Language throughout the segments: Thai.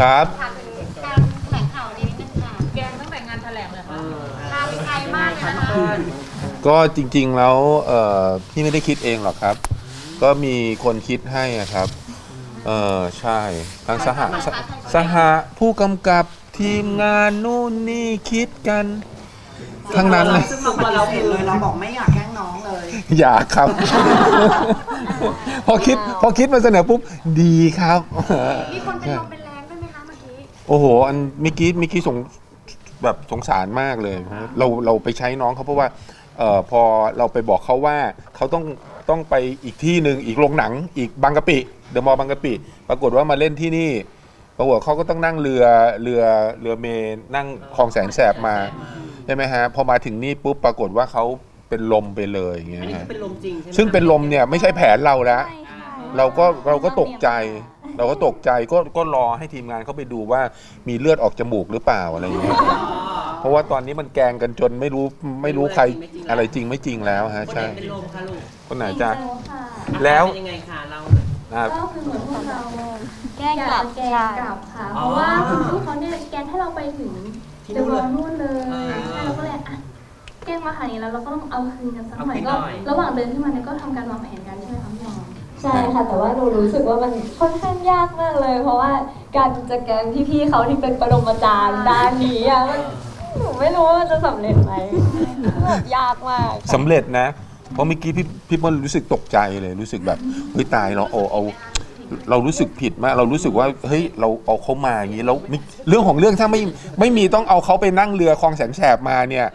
ครับ ถามถึงการแถลงข่าวนี้นิดนึงค่ะแกงตั้งแต่งานแถลงเลยค่ะลาไปไกลมากเลยนะคะก็จริงๆแล้วเอ่อพี่ไม่ได้คิดเองหรอกครับ ก็มีคนคิดให้อะครับเออใช่ทั้งสหสสหผู้กำกับทีมงานนู่นนี่คิดกัน ทั้งนั้นเลย ซึ่งเราปฏิเสธเลยเราบอกไม่อยากแกล้งน้องเลย อยากครับ พอคิดพอคิดมาเสนอปุ๊บดีครับ มีคนเป็นลมเป็น โอ้โห อันเมื่อกี้เมื่อกี้สงแบบสงสารมากเลย เราเราไปใช้น้องเขาเพราะว่าเอ่อพอเราไปบอกเขาว่าเขาต้องต้องไปอีกที่หนึ่งอีกโรงหนัง อีกบางกะปิเดอะมอลล์บางกะปิ ปรากฏว่ามาเล่นที่นี่ ปรากฏเขาก็ต้องนั่งเรือเรือเรือเมนนั่งคลองแสนแสบมาใช่ไหมฮะพอมาถึงนี่ปุ๊บปรากฏว่าเขาเป็นลมไปเลยอย่างเงี้อันยนี้ฮะคือเป็นลมจริงใช่ไหมซึ่งเป็นลมเนี่ยไม่ใช่แผนเราแล้ว ใช่ค่ะเราก็เราก็ตกใจ เราก็ตกใจก็ก็รอให้ทีมงานเขาไปดูว่ามีเลือดออกจมูกหรือเปล่าอะไรอย่างเงี้ยอ๋อเพราะว่าตอนนี้มันแกล้งกันจนไม่รู้ไม่รู้ใครอะไรจริงไม่จริงแล้วฮะคนไหนใช่เป็นลมคะลูกคนไหนจ้ะค่ะแล้วเป็นยังไงคะเรา อะก็คือเหมือนพวกเราแกล้งกลับอยาจะแกล้งกลับค่ะ เพราะว่าพี่เขาเนี่ยแกล้งให้เราไปถึงที่เดนู่อะนวเลอยลนู่นเลยเออใช่เราก็เลยอะแกล้งมาขนาดนี้แล้วเราก็ต้องเอาคืนกันสักหน่อยเอาคืนก็หน่อย ระหว่างเดินขึ้นมาเนี่ยก็ทำการวางแผนกันใช่ไหมคะพี่น้อง ใช่ค่ะ แต่ว่าหนูรู้สึกว่ามันค่อนข้างยากมากเลย เพราะว่าการจะแกล้งพี่ๆเขาที่เป็นประดมาจารย์ด้านนี้อะมันหนูไม่รู้ว่ามันจะสำเร็จไหมแบบยากมากค่ะ สำเร็จนะ เพราะเมื่อกี้พี่พี่เปิ้ลรู้สึกตกใจเลยรู้สึกแบบเฮ้ยตายเราเอาเอาเรารู้สึกผิดมาก เรารู้สึกว่าเฮ้ยเราเอาเขามาอย่างนี้แล้วม่เรื่องของเรื่องถ้าไม่ไม่มีต้องเอาเขาไปนั่งเรือคลองแสนแสบมาเนี่ย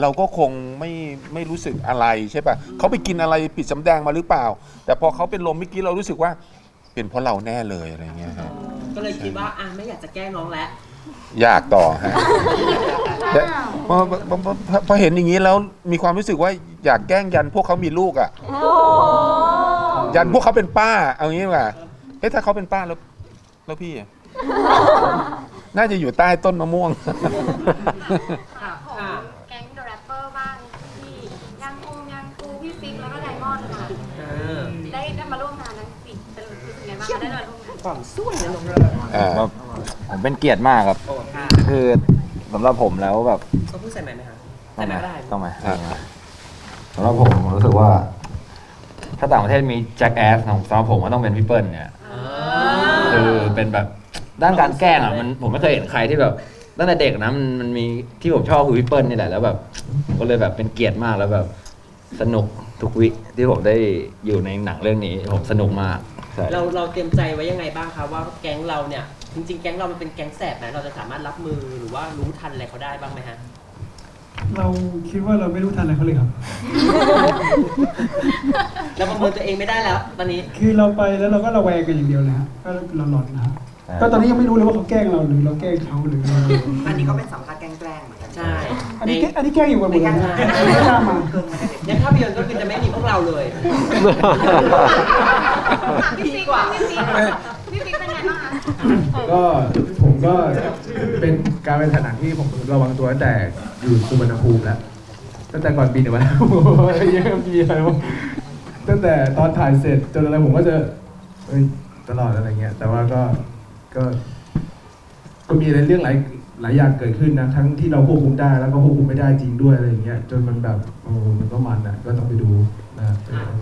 เราก็คงไม่ไม่รู้สึกอะไรใช่ปะเขาไปกินอะไรผิดสำแดงมาหรือเปล่า แต่พอเขาเป็นลมเมื่อกี้เรารู้สึกว่าเป็นเพราะเราแน่เลยอะไรเงี้ยฮะก็เลยคิดว่าอะไม่อยากจะแกล้งน้องแล้ว อยากต่อฮะแต่อ้าวพอพอพอพอพอเห็นอย่างนี้แล้วมีความรู้สึกว่าอยากแกล้งยันพวกเขามีลูกอะโอ้ยันพวกเขาเป็นป้า เอางี้ดีกว่าเอ๊ะถ้าเขาเป็นป้าแล้ว แล้วพี่อะน่าจะอยู่ใต้ต้นมะม่วง ค่ะของแก๊งเดอะแรปเปอร์บ้างที่ยังคงยังกูพี่ฟิกแล้วก็ไดมอนด์ค่ะ เออ ได้ได้มาร่วมงานนั้นสิเป็น รู้สึกไงบ้างคะได้มาร่วมงานความสู้นะน้องอ่าแบบผมเป็นเกียรติมากครับโอ้ค่ะคือสำหรับผมแล้วแบบต้องพูดใส่ไหมค์ไหมคะต้ใส่องไหมมาค์ก็ได้ต้องมาอะ สำหรับผมผมรู้สึกว่า ถ้าต่างประเทศมีแจ็คแอสของสำหรับผมก็ต้องเป็นพี่เปิ้ลเนี่ยอ่คือาเป็นแบบด้านการแกล้งอะมันผมไม่เคยเห็นใครที่แบบตั้งแต่เด็กนะมันมันมีที่ผมชอบคือพี่เปิ้ลนี่แหละแล้วแบบก็เลยแบบเป็นเกียรติมากแล้วแบบ สนุกทุกวิที่ผมได้อยู่ในหนังเรื่องนี้ ผมสนุกมาก ใช่ เราเราเตรียมใจไว้ยังไงบ้างคะว่าแก๊งเราเนี่ย จริง ๆ แก๊งเรามันเป็นแก๊งแสบนะเราจะสามารถรับมือหรือว่ารู้ทันอะไรเขาได้บ้างไหมฮะ เราคิดว่าเราไม่รู้ทันอะไรเขาเลยครับ เราประเมินตัวเองไม่ได้แล้ว ตอนนี้ คือเราไปแล้วเราก็ระแวงกันอย่างเดียวเลยฮะก็เราหลอนนะฮะ ก็ตอนนี้ยังไม่รู้เลยว่าเขาแกล้งเราหรือเราแกล้งเขาหรือเราอันนี้ก็เป็นสัมภาษณ์แกล้งๆเหมือนกันใช่อันนี้แกล้งอันนี้แกล้งอยู่กันหมดเลยนะในการไม่กล้ามาในภาพยนตร์ก็คือจะไม่มีพวกเราเลยถามพี่ฟิกว่าพี่ฟิกพี่ฟิกเป็นไงบ้างคะก็ผมก็เป็นการเป็นหนังที่ผมระวังตัวตั้งแต่อยู่สุวรรณภูมิแล้วตั้งแต่ก่อนบินออกมาแล้วเยอะมีอะไรวะตั้งแต่ตอนถ่ายเสร็จจนอะไรผมก็จะเอ้ยตลอดอะไรเงี้ย แต่ว่าก็ ก็ก็มีอะไรเรื่องหลายหลายอย่างเกิดขึ้นนะ ทั้งที่เราควบคุมได้แล้วก็ควบคุมไม่ได้จริงด้วยอะไรเงี้ยจนมันแบบโอ้มันก็มันอะก็ต้องไปดูนะ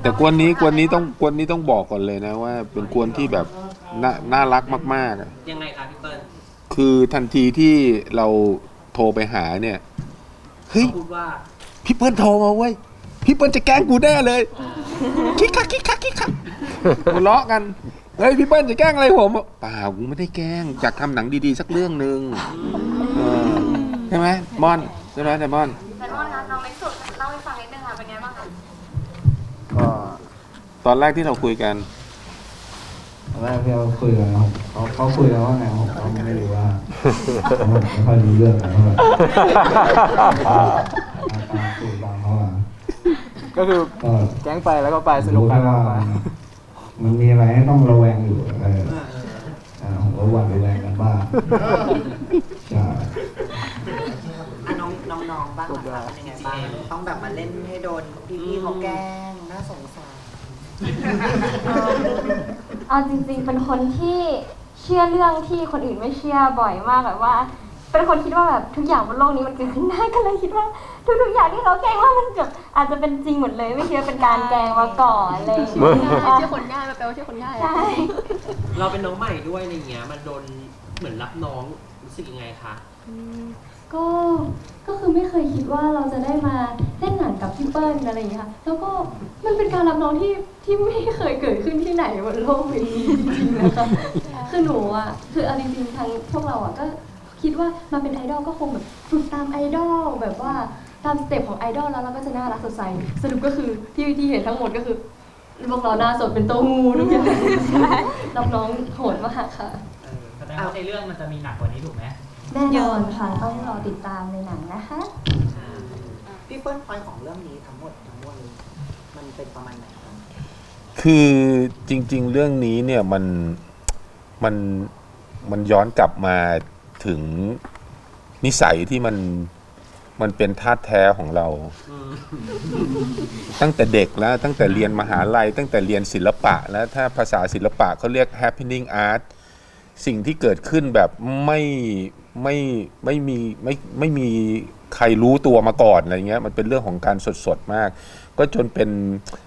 แต่กวนนี้กวนนี้ต้องกวนนี้ต้องบอกก่อนเลยนะว่า เป็นกวนที่แบบน่าน่ารักมากๆอะยังไงคะพี่เปิ้ลคือทันทีที่เราโทรไปหาเนี่ยเฮ้ย เขาพูดว่า พี่เปิ้ลโทรมาเว้ย พี่เปิ้ลจะแกล้งกูแน่เลย คิกคักคิกคักคิกคักหัวเราะกันเฮ้ยพี่เปิ้ลจะแกล้งอะไรผมเปล่ากูไม่ได้แกล้งอยากทำหนังดีๆ สักเรื่องหนึ่งเออใช่ไหมมอนใช่ไหมแต่มอนไดมอนด์คะน้องเล็กสุดเล่าให้ฟังนิดนึงค่ะเป็นไงบ้างคะก็ตอนแรกที่เราคุยกันตอนแรกที่เราคุยกันนะครับเขาเขาคุยกันว่าไงผมก็ไม่รู้ว่าผมไม่ค่อยรู้เรื่องอะไรเท่าไหร่ตามสูตรตามเขาอะก็คือก็แก๊งไปแล้วก็ไปสนุกไป รู้แค่ว่ามัน มีอะไรให้ต้องระแวงอยู่เอออ่าผมก็หวั่นระแวงกันบ้างใช่อะน้องน้องๆบ้างนะคะเป็นยังไงบ้างต้องแบบมาเล่นให้โดนพี่ๆเขาแกล้งน่าสงสารเอาจริงๆ เป็นคนที่เชื่อเรื่องที่คนอื่นไม่เชื่อบ่อยมากแบบว่า เป็นคนคิดว่าแบบทุกอย่างบนโลกนี้มันเกิดขึ้นได้ก็เลยคิดว่า ทุกๆอย่างที่เขาแกล้งว่ามันแบบอาจจะเป็นจริงหมดเลย ไม่คิดว่าเป็นการแกล้งมาก่อนอะไรอย่างเลยเชื่อคนง่ายแปลว่าเชื่อคนง่ายใช่เราเป็นน้องใหม่ด้วยอะไรเงี้ย มันโดนเหมือนรับน้องรู้สึกยังไงคะก็ ก็คือไม่เคยคิดว่าเราจะได้มาเล่นหนังกับพี่เปิ้ลอะไรอย่างเงี้ยค่ะ แล้วก็มันเป็นการรับน้องที่ที่ไม่เคยเกิดขึ้นที่ไหนบนโลกใบนี้จริงๆนะคะ คือหนูอะ คือเอาจริงๆทั้งพวกเราอะก็ คิดว่ามาเป็นไอดอลก็คงแบบฝึกตามไอดอลแบบว่าตามสเต็ปของไอดอลแล้วเราก็จะน่ารักสดใสสรุปก็คือที่ที่เห็นทั้งหมดก็คือพวกเราหน้าสดเป็นโต้งูทุกอย่างรับน้องโหดมากค่ะแสดงว่าในเรื่องมันจะมีหนักกว่านี้ถูกไหมแน่นอนค่ะต้องรอติดตามในหนังนะคะพี่เปิ้ลพอยของเรื่องนี้ทั้งหมดทั้งมวลมันเป็นประมาณไหนครับคือจริง ๆ เรื่องนี้เนี่ยมันมันมันย้อนกลับมา ถึงนิสัยที่มันมันเป็นธาตุแท้ของเรา ตั้งแต่เด็กแล้วตั้งแต่เรียนมหาลัย ตั้งแต่เรียนศิลปะแล้วถ้าภาษาศิลปะเขาเรียก happening art สิ่งที่เกิดขึ้นแบบไม่ไม่ไม่มีไม่ไม่มีใครรู้ตัวมาก่อนอะไรเงี้ยมันเป็นเรื่องของการสดสดๆมาก ก็จนเป็น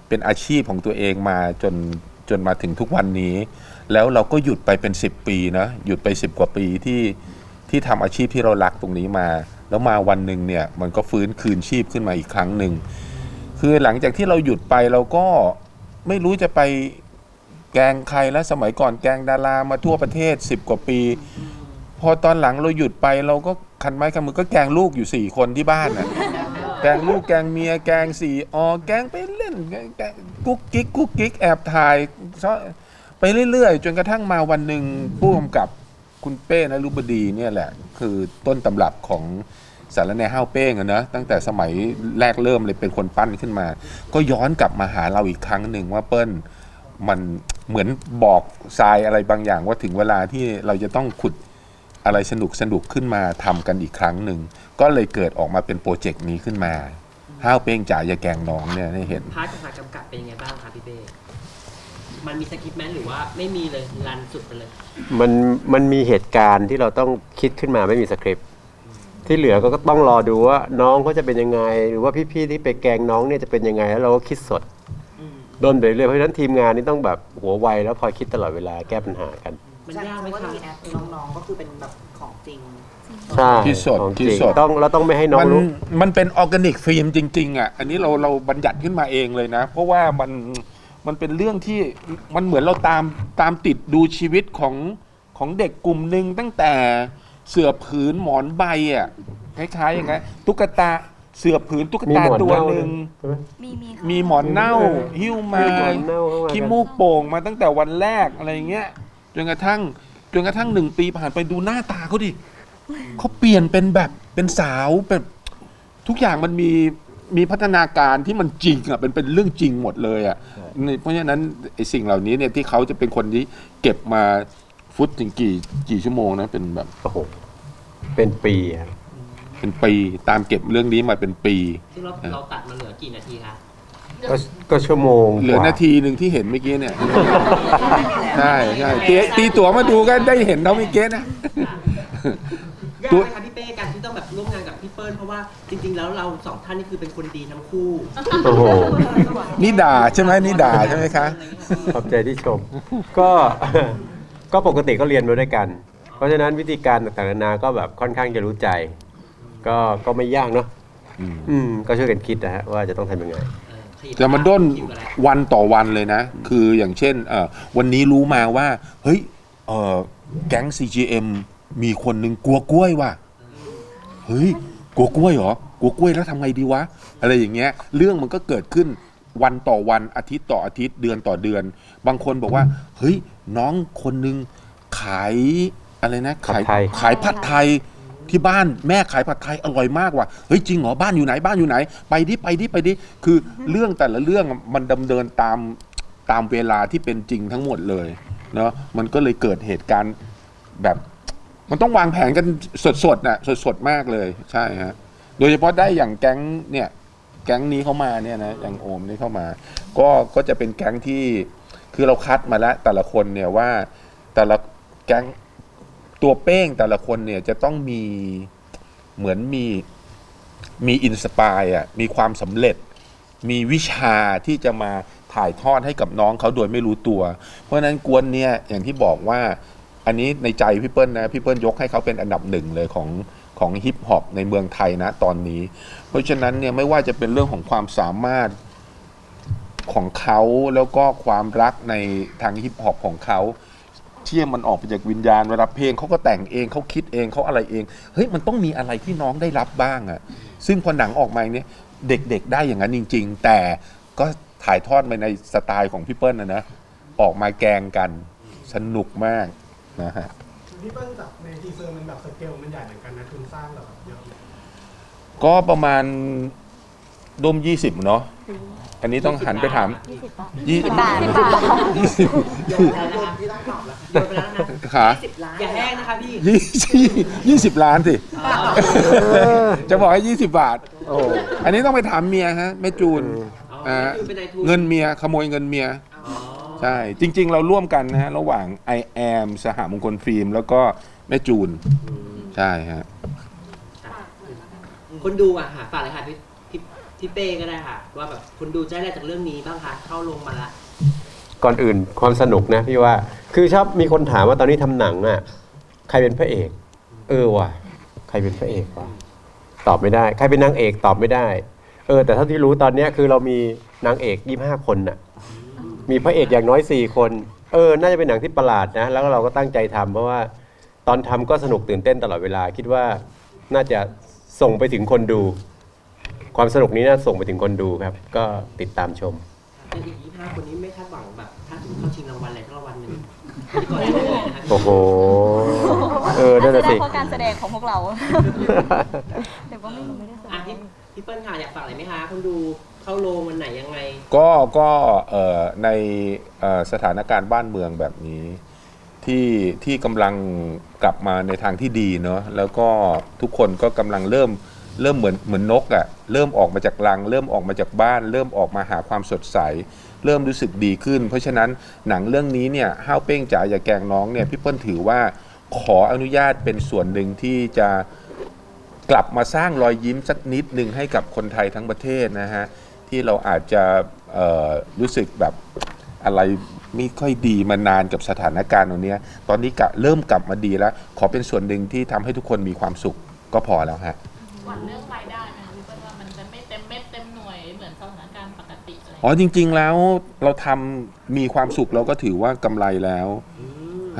เป็นอาชีพของตัวเองมาจนจนมาถึงทุกวันนี้ แล้วเราก็หยุดไปเป็น 10 ปีนะหยุดไป 10 กว่าปีที่ ที่ทำอาชีพที่เรารักตรงนี้มา แล้วมาวันหนึ่งเนี่ยมันก็ฟื้นคืนชีพขึ้นมาอีกครั้งหนึ่งคือหลังจากที่เราหยุดไปเราก็ไม่รู้จะไปแกงใครแล้วสมัยก่อนแกงดารามาทั่วประเทศ 10 กว่าปี พอตอนหลังเราหยุดไปเราก็คันไม้คันมือก็แกงลูกอยู่ 4 คนที่บ้านน่ะแกงลูกแกงเมียแกงสี่ออแกงไปเล่นแกงกุ๊กกิ๊กกุ๊กกิ๊กแอบถ่ายไปเรื่อยๆ จนกระทั่งมาวันหนึ่งผู้กำกับ คุณเป้นะรุบดีเนี่ยแหละ คือต้นตำรับของสารแนห้าวเป้งอะนะตั้งแต่สมัยแรกเริ่มเลยเป็นคนปั้นขึ้นมา ก็ย้อนกลับมาหาเราอีกครั้งหนึ่งว่าเปิ้ลมันเหมือนบอกทรายอะไรบางอย่างว่าถึงเวลาที่เราจะต้องขุดอะไรสนุกสนุกขึ้นมาทำกันอีกครั้งหนึ่ง ก็เลยเกิดออกมาเป็นโปรเจกต์นี้ขึ้นมา ห้าวเป้งจ๋าอย่าแกงน้องเนี่ยให้เห็น พาร์ทของการกำกับเป็นยังไงบ้างคะพี่เป้ มันมีสคริปต์ไหมหรือว่าไม่มีเลยรันสุดไปเลย มันมันมีเหตุการณ์ที่เราต้องคิดขึ้นมาไม่มีสคริปต์ที่เหลือก็ต้องรอดูว่าน้องเขาจะเป็นยังไง หรือว่าพี่ๆที่ไปแกล้งน้องเนี่ยจะเป็นยังไงแล้วเราก็คิดสดดนไปเรื่อยเพราะฉะนั้นทีมงานนี่ต้องแบบหัวไวแล้วคอยคิดตลอดเวลาแก้ปัญหากัน มันใช่ยากไหมเพราะว่าคะรีแอคน้องๆก็คือเป็นแบบของจริง ใช่คิดสดของจคิดริงสด ต้องเราต้องไม่ให้น้องมันรู้ มันเป็นออร์แกนิกฟิล์มจริง ๆ อะ อันนี้เราเราบัญญัติขึ้นมาเองเลยนะ เพราะว่ามัน มันเป็นเรื่องที่มันเหมือนเราตามตามติดดูชีวิตของของเด็กกลุ่มหนึ่งตั้งแต่เสือผืนหมอนใบอะคล้ายๆอย่างเงี้ยตุ๊กตาเสือผืนตุ๊กมีตาหมอนตัวเน่าหนึ่ง ใช่ไหม มีมีมีหมอนเน่าหิ้วมามีหมอนเน่าเข้ามา ขี้มูกโป่งมาตั้งแต่วันแรกอะไรเงี้ยจนกระทั่งจนกระทั่งหนึ่งปีผ่านไปดูหน้าตาเขาดิเขาเปลี่ยนเป็นแบบเป็นสาวแบบทุกอย่างมันมี มีพัฒนาการที่มันจริงอะเป็นเป็นเรื่องจริงหมดเลยอะนี่เพราะฉะนั้นไอ้สิ่งเหล่านี้เนี่ยที่เขาจะเป็นคนที่เก็บมาฟุตถึงกี่กี่ชั่วโมงนะเป็นแบบโอ้โหเป็นปีครับเป็นปีตามเก็บเรื่องนี้มาเป็นปี ซึ่งเราเราตัดมาเหลือกี่นาทีคะ ก็ก็ชั่วโมงเหลือกว่นาทีหนึ่งที่เห็นเมื่อกี้เนี่ย ใช่ใช่ตีตีตั๋วมาดูก็ได้เห็นน้องมิเกสนะ ยากตัวไหมคะพี่เป้การที่ต้องแบบร่วมงานกับพี่เปิ้ลเพราะว่าจริง ๆ แล้วเราสองท่านนี่คือเป็นคนดีทั้งคู่โอ้โห นี่ด่าใช่ไหมนี่ด่าใช่ไหมคะ ขอบใจที่ชม ก็ ก็ปกติก็เรียนมาด้วยกัน เพราะฉะนั้นวิธีการต่างๆนานาก็แบบค่อนข้างจะรู้ใจ ก็ก็ไม่ยากเนาะอืมอืมก็ช่วยกันคิดนะฮะว่าจะต้องทำยังไงเออขยิบจะมาด้นคิวกันแล้ววันต่อวันเลยนะ คืออย่างเช่นเอ่อวันนี้รู้มาว่า เฮ้ยเอ่อแก๊ง CGM มีคนหนึ่งกลัวกล้วยว่ะเฮ้ยกลัวกล้วยเหรอกลัวกล้วยแล้วทำไงดีวะ อะไรอย่างเงี้ย เรื่องมันก็เกิดขึ้นวันต่อวันอาทิตย์ต่ออาทิตย์เดือนต่อเดือน บางคนบอกว่า เฮ้ย น้องคนหนึ่งขายอะไรนะขายผัดไทย ขายผัดไทยที่บ้านแม่ขายผัดไทยอร่อยมากว่ะเฮ้ยจริงเหรอบ้านอยู่ไหนบ้านอยู่ไหน ไปดิไปดิไปดิคือเรื่องแต่ละเรื่องมันดำเนินตามตามเวลาที่เป็นจริงทั้งหมดเลยเนาะมันก็เลยเกิดเหตุการณ์แบบ มันต้องวางแผนกันสดๆน่ะสดๆมากเลย ใช่ฮะโดยเฉพาะได้อย่างแก๊งเนี่ย แก๊งนี้เข้ามาเนี่ยนะอย่างโอมนี่เข้ามา ก็ก็จะเป็นแก๊งที่คือเราคัดมาแล้วแต่ละคนเนี่ยว่าแต่ละแก๊งตัวเป้งแต่ละคนเนี่ยจะต้องมีเหมือนมีมีอินสปายอะมีความสำเร็จ มีวิชาที่จะมาถ่ายทอดให้กับน้องเขาโดยไม่รู้ตัว เพราะฉะนั้นกวนเนี่ยอย่างที่บอกว่า อันนี้ในใจพี่เปิ้ลนะพี่เปิ้ลยกให้เขาเป็นอันดับหนึ่งเลยของของฮิปฮอปในเมืองไทยนะตอนนี้ เพราะฉะนั้นเนี่ยไม่ว่าจะเป็นเรื่องของความสามารถของเขาแล้วก็ความรักในทางฮิปฮอปของเขาเที่ยมันออกมาจากวิญญาณเวลาเพลงเขาก็แต่งเองเขาคิดเองเขาอะไรเองเฮ้ยมันต้องมีอะไรที่น้องได้รับบ้างอะซึ่งพอหนังออกมาเนี่ยเด็กๆได้อย่างนั้นจริง ๆ แต่ก็ถ่ายทอดมาในสไตล์ของพี่เปิ้ลนะนะออกมาแกงกันสนุกมาก นะฮะพี่เปิ้ลจากในทีเซอร์มันแบบสเกลมันใหญ่เหมือนกันนะทุนสร้างแบบเยอะก็ประมาณดมยี่สิบเนาะอันนี้ต้องหันไปถามยี่สิบบาทยี่สิบโยนไปแล้วนะคะพี่ต้องตอบแล้วโยนไปแล้วนะคะขาอย่าแห้งนะคะพี่ยี่สิบยี่สิบล้านสิจะบอกให้ยี่สิบบาทโอ้อันนี้ต้องไปถามเมียฮะแม่จูนอ๋ออ่าคือเป็นนายทุนเงินเมียขโมยเงินเมียอ๋อ ใช่ จริง ๆ เราร่วมกันนะฮะ ระหว่าง i am สหมงคลฟิล์ม แล้วก็แม่จูน ใช่ฮะ คนดูอะค่ะฝากเลยค่ะพี่พี่พี่เป้ก็ได้ค่ะ ว่าแบบคนดูจะได้อะไรจากเรื่องนี้บ้างคะเข้าลงมาละ ก่อนอื่นความสนุกนะพี่ว่า คือชอบมีคนถามว่าตอนนี้ทำหนังอะ ใครเป็นพระเอก เออว่ะ ใครเป็นพระเอกวะตอบไม่ได้ ใครเป็นนางเอกตอบไม่ได้ เออ แต่เท่าที่รู้ตอนเนี้ยคือเรามีนางเอกยี่ห้าคนน่ะ มีพระเอกอย่างน้อยสี่คน เออ น่าจะเป็นหนังที่ประหลาดนะ แล้วเราก็ตั้งใจทำเพราะว่าตอนทำก็สนุกตื่นเต้นตลอดเวลา คิดว่าน่าจะส่งไปถึงคนดู ความสนุกนี้น่าส่งไปถึงคนดูครับ ก็ติดตามชมแต่อีกยี่ห้าคนนี้ไม่คาดหวังแบบถ้าถึงเข้าชิงรางวัลอะไรทั้งรางวัลหนึ่งที่ก่อนได้เลยนะคะโอ้โห เออนั่นน่าน่ะจะได้สิ เพราะการแสดงของพวกเราแต่ว่าไม่ไม่ได้แสดอะงพี่พี่เปิ้ลค่ะอยากฝากอะไรไหมคะคนดู เข้าโรงวันไหนยังไง ก็ก็เอ่อในเอ่อสถานการณ์บ้านเมืองแบบนี้ ที่ที่กำลังกลับมาในทางที่ดีเนาะแล้วก็ทุกคนก็กำลังเริ่มเริ่มเหมือนเหมือนนกอะ่ะเริ่มออกมาจากรัง เริ่มออกมาจากบ้าน เริ่มออกมาหาความสดใส เริ่มรู้สึกดีขึ้น เพราะฉะนั้นหนังเรื่องนี้เนี่ยห้าวเป้งจ๋าอย่าแกล้งน้องเนี่ยพี่เปิ้ลถือว่าขออนุญาตเป็นส่วนหนึ่งที่จะ กลับมาสร้างรอยยิ้มสักนิดหนึ่งให้กับคนไทยทั้งประเทศนะฮะ ที่เราอาจจะเอ่อรู้สึกแบบอะไรไม่ค่อยดีมานานกับสถานการณ์ตรงเนี้ยตอนนี้กะเริ่มกลับมาดีแล้ว ขอเป็นส่วนหนึ่งที่ทำให้ทุกคนมีความสุขก็พอแล้วฮะหวังเรื่องรายได้ไหมคะพี่เปิ้ลว่ามันจะไม่เต็มเม็ดเต็มหน่วยเหมือนสถานการณ์ปกติอะไรอ๋อจริง ๆแล้วเราทำมีความสุขเราก็ถือว่ากำไรแล้ว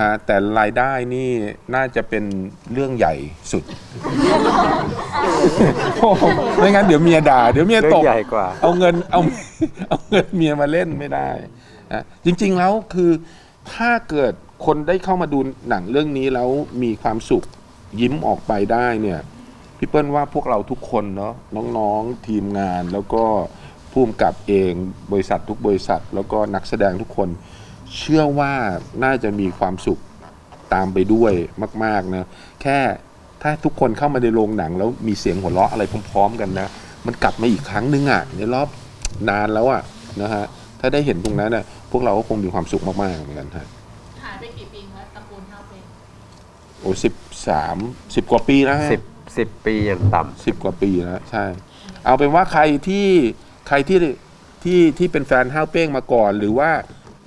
ฮะแต่รายได้นี่น่าจะเป็นเรื่องใหญ่สุดไม่งั้นเดี๋ยวเมียด่า เดี๋ยวเมียเรื่ตองบใหญ่กว่า เอาเงินเอาเอาเงินเมียมาเล่นไม่ได้นะจริงๆแล้วคือถ้าเกิดคนได้เข้ามาดูหนังเรื่องนี้แล้วมีความสุขยิ้มออกไปได้เนี่ยพี่เปิ้ลว่าพวกเราทุกคนเนาะน้องๆทีมงานแล้วก็ผู้กำกับเองบริษัททุกบริษัท แล้วก็นักแสดงทุกคน เชื่อว่าน่าจะมีความสุขตามไปด้วยมาก ๆ นะ แค่ถ้าทุกคนเข้ามาในโรงหนังแล้วมีเสียงหัวเราะอะไรพร้อม ๆ กันนะ มันกลับมาอีกครั้งนึงอะในรอบนานแล้วอะนะฮะถ้าได้เห็นตรงนั้นน่ะพวกเราก็คงมีความสุขมากๆเหมือนกันฮะหายไปกี่ปีคะตระกูลห้าเป็นโอ้สิบสามสิบกว่าปีแล้วฮะสิบสิบปีอย่างต่ำสิบกว่าปีแล้วใช่ เอาเป็นว่าใครที่ใครที่ที่ที่เป็นแฟนห้าวเป้งมาก่อน หรือว่า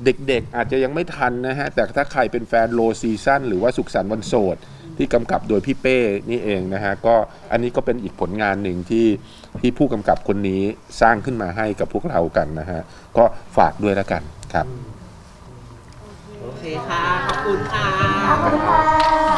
เด็กๆ อาจจะยังไม่ทันนะฮะ แต่ถ้าใครเป็นแฟนโลซีซั่นหรือว่าสุขสันต์วันโสด ที่กำกับโดยพี่เป้นี่เองนะฮะ ก็อันนี้ก็เป็นอีกผลงานหนึ่งที่ที่ผู้กำกับคนนี้สร้างขึ้นมาให้กับพวกเรากันนะฮะ ก็ฝากด้วยแล้วกันครับ โอเคค่ะ ขอบคุณค่ะ ขอบคุณค่ะ